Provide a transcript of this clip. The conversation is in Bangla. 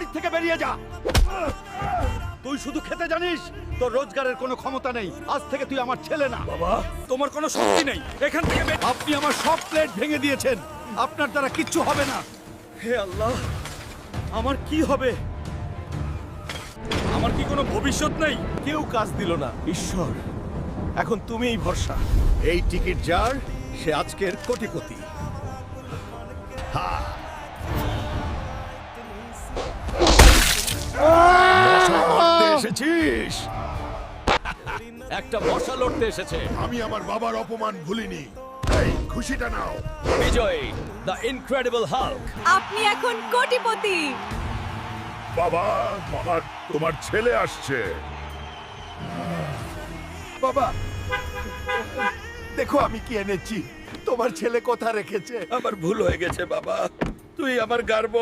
বাড়ি থেকে বেরিয়ে যা। তুই শুধু খেতে জানিস তোর রোজগারের কোনো ক্ষমতা নেই। আজ থেকে তুই আমার ছেলে না। বাবা। তোমার কোনো শক্তি নেই। এখান থেকে বে- আপনি আমার সব প্লেট ভেঙে দিয়েছেন। আপনার দ্বারা কিচ্ছু হবে না। হে আল্লাহ আমার কি হবে? আমার কি কোনো ভবিষ্যৎ নেই? কেউ কাজ দিল না। ঈশ্বর এখন তুমিই ভরসা। এই টিকিট যার সে আজকের কোটিপতি। এসেছিস একটা মশা লড়তে এসেছে। আমি আমার বাবার অপমান ভুলিনি। এই খুশিটা নাও। Vijay the incredible Hulk. আপনি এখন কোটিপতি। বাবা বাবা তোমার ছেলে আসছে। বাবা দেখো আমি কি এনেছি। তোমার ছেলে কোথা রেখেছে? আমার ভুল হয়ে গেছে বাবা। তুই আমার গার্ব।